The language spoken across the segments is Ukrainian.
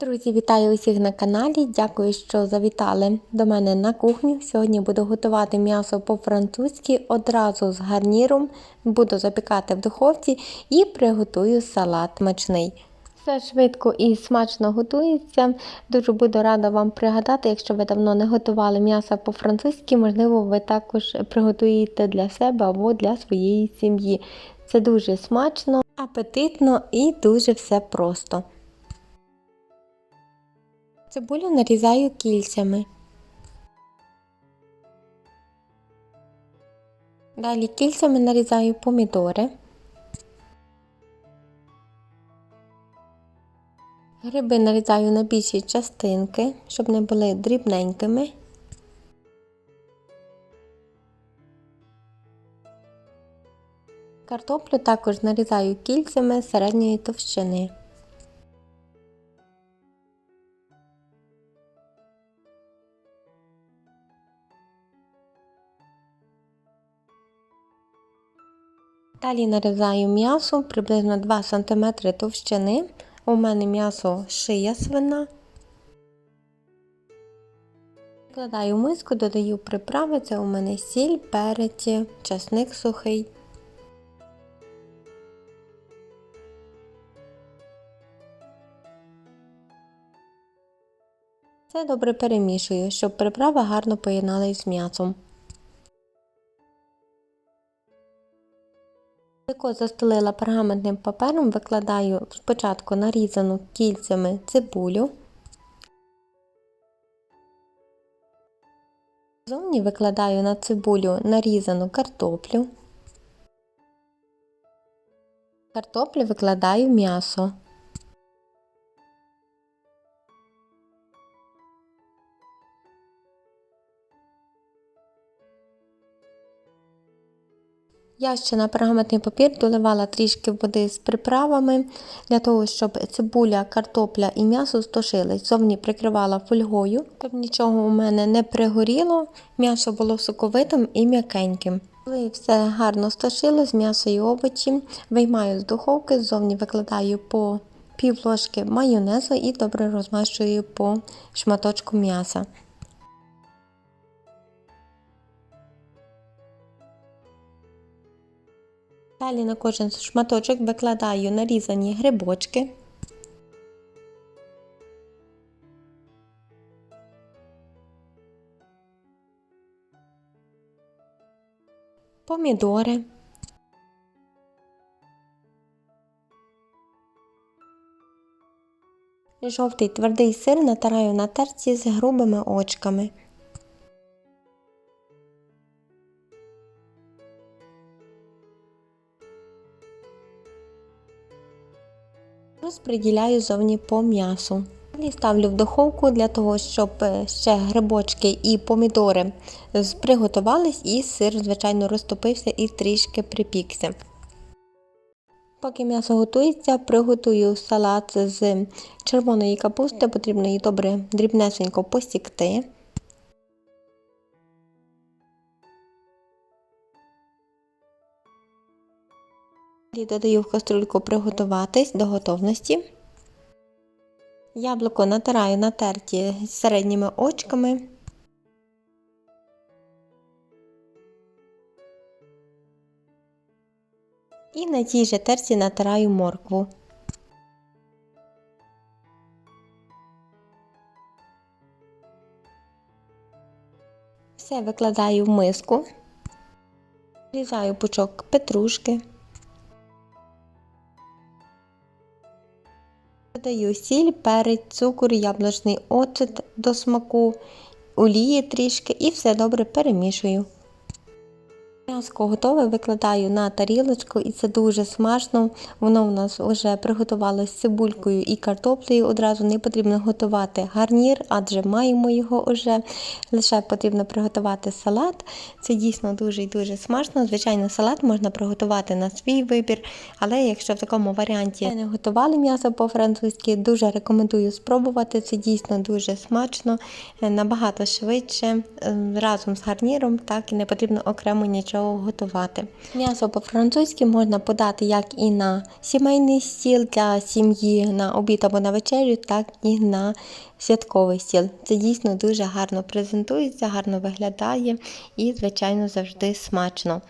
Друзі, вітаю усіх на каналі. Дякую, що завітали до мене на кухню. Сьогодні буду готувати м'ясо по-французьки одразу з гарніром. Буду запікати в духовці і приготую салат смачний. Все швидко і смачно готується. Дуже буду рада вам пригадати, якщо ви давно не готували м'ясо по-французьки, можливо, ви також приготуєте для себе або для своєї сім'ї. Це дуже смачно, апетитно і дуже все просто. Цибулю нарізаю кільцями. Далі кільцями нарізаю помідори. Гриби нарізаю на більші частинки, щоб не були дрібненькими. Картоплю також нарізаю кільцями середньої товщини. Далі нарізаю м'ясо приблизно 2 см товщини. У мене м'ясо шия свина. Вкладаю миску, додаю приправи, це у мене сіль, перець, часник сухий. Це добре перемішую, щоб приправа гарно поєдналась з м'ясом. Тако застелила пергаментним папером, викладаю спочатку нарізану кільцями цибулю. Зовні викладаю на цибулю нарізану картоплю. Картоплю викладаю м'ясо. Я ще на пергаментний папір доливала трішки води з приправами для того, щоб цибуля, картопля і м'ясо стошились. Зовні прикривала фольгою, щоб нічого у мене не пригоріло, м'ясо було соковитим і м'якеньким. Коли все гарно стошилось, м'ясо і овочі, виймаю з духовки, ззовні викладаю по пів ложки майонезу і добре розмащую по шматочку м'яса. Далі на кожен шматочок викладаю нарізані грибочки. Помідори. Жовтий твердий сир натираю на терці з грубими очками. Розподіляю зовні по м'ясу. Далі ставлю в духовку для того, щоб ще грибочки і помідори приготувались, і сир, звичайно, розтопився і трішки припікся. Поки м'ясо готується, приготую салат з червоної капусти, потрібно її добре дрібнесенько посікти. Додаю в каструльку приготуватись до готовності. Яблуко натираю на терті з середніми очками. І на тій же терці натираю моркву. Все викладаю в миску, різаю пучок петрушки. Додаю сіль, перець, цукор, яблучний оцет до смаку, олії трішки і все добре перемішую. М'яско готове, викладаю на тарілочку і це дуже смачно. Воно у нас вже приготувалося з цибулькою і картоплею. Одразу не потрібно готувати гарнір, адже маємо його вже. Лише потрібно приготувати салат. Це дійсно дуже і дуже смачно. Звичайно, салат можна приготувати на свій вибір, але якщо в такому варіанті не готували м'ясо по-французьки, дуже рекомендую спробувати. Це дійсно дуже смачно, набагато швидше, разом з гарніром, так і не потрібно окремо нічого приготувати. М'ясо по-французьки можна подати як і на сімейний стіл для сім'ї на обід або на вечерю, так і на святковий стіл. Це дійсно дуже гарно презентується, гарно виглядає і, звичайно, завжди смачно.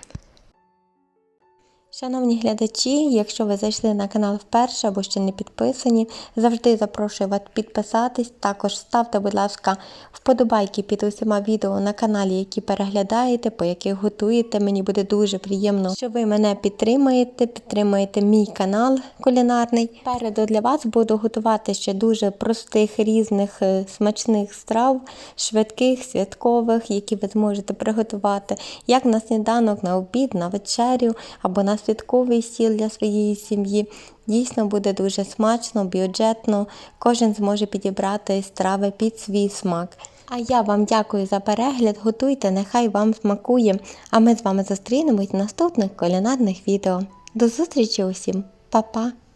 Шановні глядачі, якщо ви зайшли на канал вперше або ще не підписані, завжди запрошую вас підписатись. Також ставте, будь ласка, вподобайки під усіма відео на каналі, які переглядаєте, по яких готуєте. Мені буде дуже приємно, що ви мене підтримаєте, підтримаєте мій канал кулінарний. Переду для вас буду готувати ще дуже простих різних е, смачних страв, швидких, святкових, які ви зможете приготувати як на сніданок, на обід, на вечерю або святковий стіл для своєї сім'ї. Дійсно буде дуже смачно, бюджетно. Кожен зможе підібрати страви під свій смак. А я вам дякую за перегляд. Готуйте, нехай вам смакує. А ми з вами зустрінемось в наступних кулінарних відео. До зустрічі усім, Па-па!